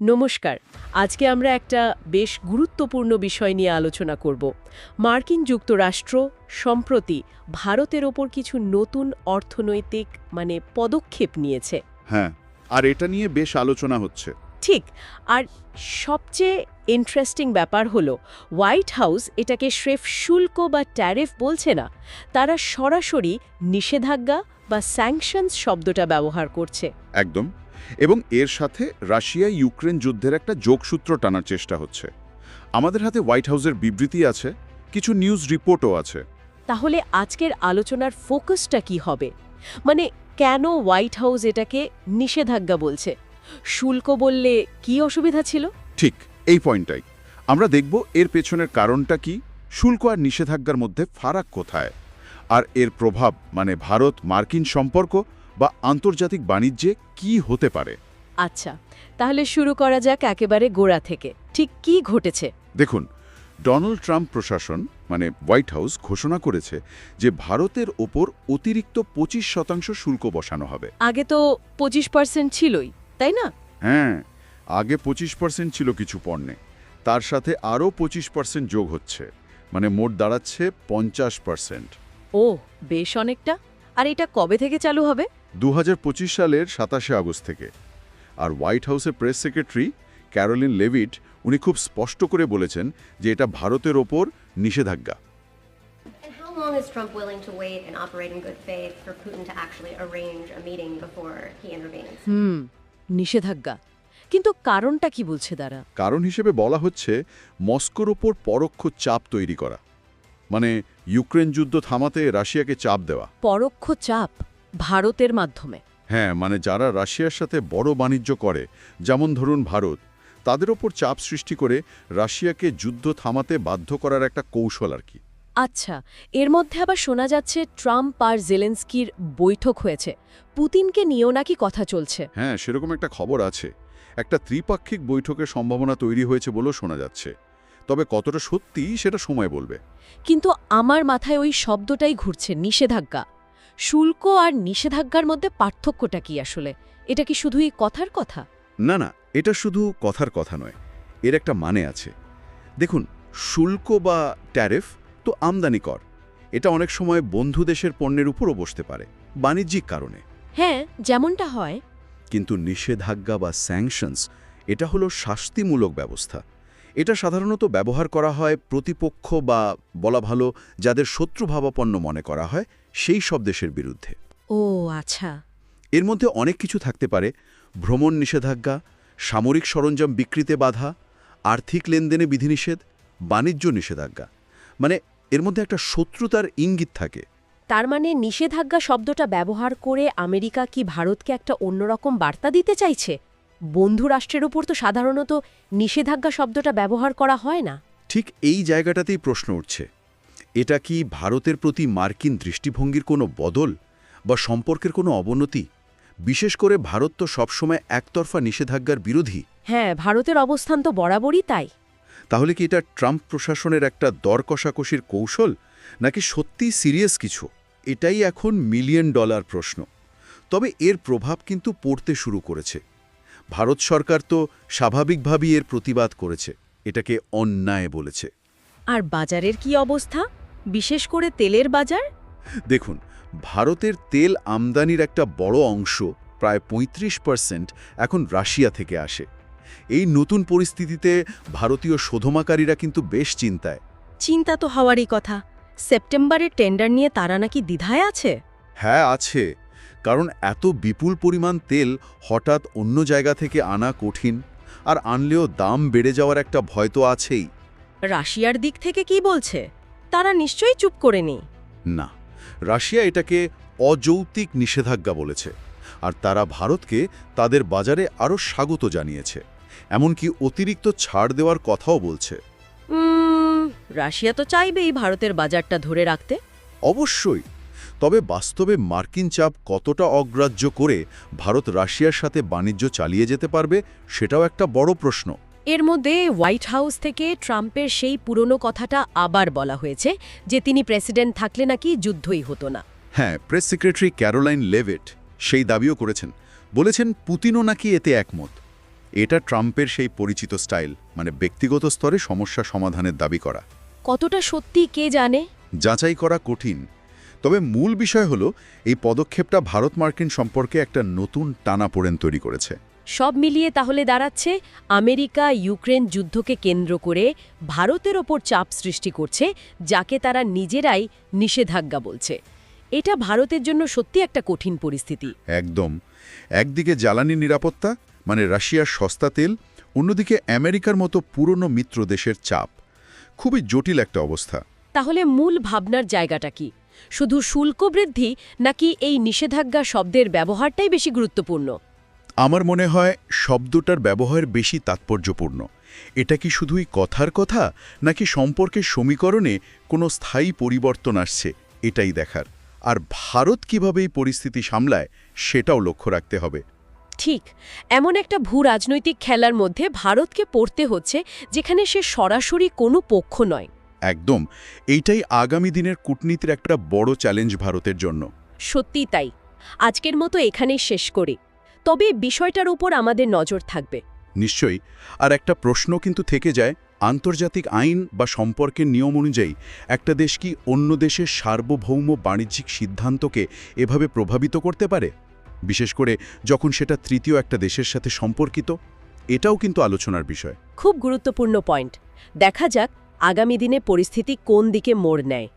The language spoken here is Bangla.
নমস্কার। আজকে আমরা একটা বেশ গুরুত্বপূর্ণ বিষয় নিয়ে আলোচনা করব। মার্কিন যুক্তরাষ্ট্র সম্প্রতি ভারতের ওপর কিছু নতুন অর্থনৈতিক মানে পদক্ষেপ নিয়েছে। হ্যাঁ আর এটা নিয়ে বেশ আলোচনা হচ্ছে। ঠিক আর সবচেয়ে ইন্টারেস্টিং ব্যাপার হলো হোয়াইট হাউস এটাকে স্রেফ শুল্ক বা ট্যারিফ বলছে না তারা সরাসরি নিষেধাজ্ঞা বা স্যাংশনস শব্দটা ব্যবহার করছে। একদম। এবং এর সাথে রাশিয়া ইউক্রেন যুদ্ধের একটা যোগসূত্র টানার চেষ্টা হচ্ছে। আমাদের হাতে হোয়াইট হাউসের বিবৃতি আছে কিছু নিউজ রিপোর্টও আছে। তাহলে আজকের আলোচনার ফোকাসটা কি হবে? মানে কেন হোয়াইট হাউস এটাকে নিষেধাজ্ঞা বলছে? শুল্ক বললে কি অসুবিধা ছিল? ঠিক এই পয়েন্টটাই আমরা দেখব এর পেছনের কারণটা কি শুল্ক আর নিষেধাজ্ঞার মধ্যে ফারাক কোথায়? আর এর প্রভাব মানে ভারত মার্কিন সম্পর্ক বা আন্তর্জাতিক বাণিজ্যে কি হতে পারে? আচ্ছা তাহলে শুরু করা যাক একেবারে গোড়া থেকে। ঠিক কি ঘটেছে? দেখুন ডোনাল্ড ট্রাম্প প্রশাসন মানে হোয়াইট হাউস ঘোষণা করেছে যে ভারতের ওপর অতিরিক্ত পঁচিশ শতাংশ শুল্ক বসানো হবে। আগে তো পঁচিশ পার্সেন্ট ছিলই তাই না? হ্যাঁ আগে পঁচিশ পার্সেন্ট ছিল কিছু পণ্যে তার সাথে আরও পঁচিশ পার্সেন্ট যোগ হচ্ছে মানে মোট দাঁড়াচ্ছে পঞ্চাশ পার্সেন্ট। ও বেশ অনেকটা। আর এটা কবে থেকে চালু হবে? দু হাজার পঁচিশ সালের সাতাশে আগস্ট থেকে। আর হোয়াইট হাউসের প্রেস সেক্রেটারি ক্যারোলিন লেভিট উনি খুব স্পষ্ট করে বলেছেন যে এটা ভারতের ওপর নিষেধাজ্ঞা? হুম নিষেধাজ্ঞা। কিন্তু কারণটা কি বলছে তারা? কারণ হিসেবে বলা হচ্ছে মস্কোর ওপর পরোক্ষ চাপ তৈরি করা। মানে ইউক্রেন যুদ্ধ থামাতে রাশিয়াকে চাপ দেওয়া। পরোক্ষ চাপ? ভারতের মাধ্যমে। হ্যাঁ মানে যারা রাশিয়ার সাথে বড় বাণিজ্য করে যেমন ধরুন ভারত তাদের ওপর চাপ সৃষ্টি করে রাশিয়াকে যুদ্ধ থামাতে বাধ্য করার একটা কৌশল আর কি। আচ্ছা এর মধ্যে আবার শোনা যাচ্ছে ট্রাম্প আর জেলেন্সকির বৈঠক হয়েছে। পুতিনকে নিয়েও নাকি কথা চলছে। হ্যাঁ সেরকম একটা খবর আছে। একটা ত্রিপাক্ষিক বৈঠকের সম্ভাবনা তৈরি হয়েছে বলেও শোনা যাচ্ছে। তবে কতটা সত্যি সেটা সময় বলবে। কিন্তু আমার মাথায় ওই শব্দটাই ঘুরছে নিষেধাজ্ঞা। শুল্ক আর নিষেধাজ্ঞার মধ্যে পার্থক্যটা কি আসলে? এটা কি শুধুই কথার কথা? না না এটা শুধু কথার কথা নয়। এর একটা মানে আছে। দেখুন শুল্ক বা ট্যারিফ তো আমদানি কর। এটা অনেক সময় বন্ধু দেশের পণ্যের উপরও বসতে পারে বাণিজ্যিক কারণে। হ্যাঁ যেমনটা হয়। কিন্তু নিষেধাজ্ঞা বা স্যাংশনস এটা হলো শাস্তিমূলক ব্যবস্থা। এটা সাধারণত ব্যবহার করা হয় প্রতিপক্ষ বা বলা ভালো যাদের শত্রুভাবাপন্ন মনে করা হয় সেই সব দেশের বিরুদ্ধে। ও আচ্ছা। এর মধ্যে অনেক কিছু থাকতে পারে। ভ্রমণ নিষেধাজ্ঞা সামরিক সরঞ্জাম বিক্রিতে বাধা আর্থিক লেনদেনে বিধিনিষেধ বাণিজ্য নিষেধাজ্ঞা। মানে এর মধ্যে একটা শত্রুতার ইঙ্গিত থাকে। তার মানে নিষেধাজ্ঞা শব্দটা ব্যবহার করে আমেরিকা কি ভারতকে একটা অন্যরকম বার্তা দিতে চাইছে? বন্ধু রাষ্ট্রের উপর তো সাধারণত নিষেধাজ্ঞা শব্দটা ব্যবহার করা হয় না। ঠিক এই জায়গাটাতেই প্রশ্ন উঠছে। এটা কি ভারতের প্রতি মার্কিন দৃষ্টিভঙ্গির কোনো বদল বা সম্পর্কের কোনো অবনতি? বিশেষ করে ভারত তো সবসময় একতরফা নিষেধাজ্ঞার বিরোধী। হ্যাঁ ভারতের অবস্থান তো বরাবরই তাই। তাহলে কি এটা ট্রাম্প প্রশাসনের একটা দর কষাকষির কৌশল নাকি সত্যিই সিরিয়াস কিছু? এটাই এখন মিলিয়ন ডলার প্রশ্ন। তবে এর প্রভাব কিন্তু পড়তে শুরু করেছে। ভারত সরকার তো স্বাভাবিকভাবেই এর প্রতিবাদ করেছে এটাকে অন্যায় বলেছে। আর বাজারের কি অবস্থা? বিশেষ করে তেলের বাজার? দেখুন ভারতের তেল আমদানির একটা বড় অংশ প্রায় ৩৫ পার্সেন্ট এখন রাশিয়া থেকে আসে। এই নতুন পরিস্থিতিতে ভারতীয় শোধমাকারীরা কিন্তু বেশ চিন্তায়। চিন্তা তো হওয়ারই কথা। সেপ্টেম্বরের টেন্ডার নিয়ে তারা নাকি দ্বিধায় আছে? হ্যাঁ আছে। কারণ এত বিপুল পরিমাণ তেল হঠাৎ অন্য জায়গা থেকে আনা কঠিন আর আনলেও দাম বেড়ে যাওয়ার একটা ভয় তো আছেই। রাশিয়ার দিক থেকে কি বলছে? তারা নিশ্চয়ই চুপ করে নেই। না রাশিয়া এটাকে অযৌক্তিক নিষেধাজ্ঞা বলেছে আর তারা ভারতকে তাদের বাজারে আরও স্বাগত জানিয়েছে এমনকি অতিরিক্ত ছাড় দেওয়ার কথাও বলছে। রাশিয়া তো চাইবেই ভারতের বাজারটা ধরে রাখতে। অবশ্যই তবে বাস্তবে মার্কিন চাপ কতটা অগ্রাহ্য করে ভারত রাশিয়ার সাথে বাণিজ্য চালিয়ে যেতে পারবে সেটাও একটা বড় প্রশ্ন। এর মধ্যে হোয়াইট হাউস থেকে ট্রাম্পের সেই পুরনো কথাটা আবার বলা হয়েছে যে তিনি প্রেসিডেন্ট থাকলে নাকি যুদ্ধই হতো না। হ্যাঁ প্রেস সেক্রেটারি ক্যারোলাইন লেভেট সেই দাবিও করেছেন। বলেছেন পুতিনও নাকি এতে একমত। এটা ট্রাম্পের সেই পরিচিত স্টাইল মানে ব্যক্তিগত স্তরে সমস্যা সমাধানের দাবি করা। কতটা সত্যি কে জানে? যাচাই করা কঠিন তবে মূল বিষয় হলো এই পদক্ষেপটা ভারত মার্কিন সম্পর্কে একটা নতুন টানা টানাপোড়েন তৈরি করেছে। সব মিলিয়ে তাহলে দাঁড়াচ্ছে আমেরিকা ইউক্রেন যুদ্ধকে কেন্দ্র করে ভারতের ওপর চাপ সৃষ্টি করছে যাকে তারা নিজেরাই নিষেধাজ্ঞা বলছে। এটা ভারতের জন্য সত্যি একটা কঠিন পরিস্থিতি। একদম। একদিকে জ্বালানি নিরাপত্তা মানে রাশিয়ার সস্তা তেল অন্যদিকে আমেরিকার মতো পুরনো মিত্র দেশের চাপ। খুবই জটিল একটা অবস্থা। তাহলে মূল ভাবনার জায়গাটা কি? শুধু শুল্ক বৃদ্ধি নাকি এই নিষেধাজ্ঞা শব্দের ব্যবহারটাই বেশি গুরুত্বপূর্ণ? আমার মনে হয় শব্দটার ব্যবহার বেশি তাৎপর্যপূর্ণ। এটা কি শুধুই কথার কথা নাকি সম্পর্কের সমীকরণে কোনো স্থায়ী পরিবর্তন আসছে এটাই দেখার। আর ভারত কীভাবে এই পরিস্থিতি সামলায় সেটাও লক্ষ্য রাখতে হবে। ঠিক এমন একটা ভূ রাজনৈতিক খেলার মধ্যে ভারতকে পড়তে হচ্ছে যেখানে সে সরাসরি কোনো পক্ষ নয়। একদম। এইটাই আগামী দিনের কূটনীতির একটা বড় চ্যালেঞ্জ ভারতের জন্য। সত্যি তাই। আজকের মতো এখানেই শেষ করি। তবে বিষয়টার উপর আমাদের নজর থাকবে। নিশ্চয়ই। আর একটা প্রশ্ন কিন্তু থেকে যায় আন্তর্জাতিক আইন বা সম্পর্কের নিয়ম অনুযায়ী একটা দেশ কি অন্য দেশের সার্বভৌম বাণিজ্যিক সিদ্ধান্তকে এভাবে প্রভাবিত করতে পারে? বিশেষ করে যখন সেটা তৃতীয় একটা দেশের সাথে সম্পর্কিত? এটাও কিন্তু আলোচনার বিষয়। খুব গুরুত্বপূর্ণ পয়েন্ট দেখা যাক আগামী দিনে পরিস্থিতি কোন দিকে মোড় নেয়?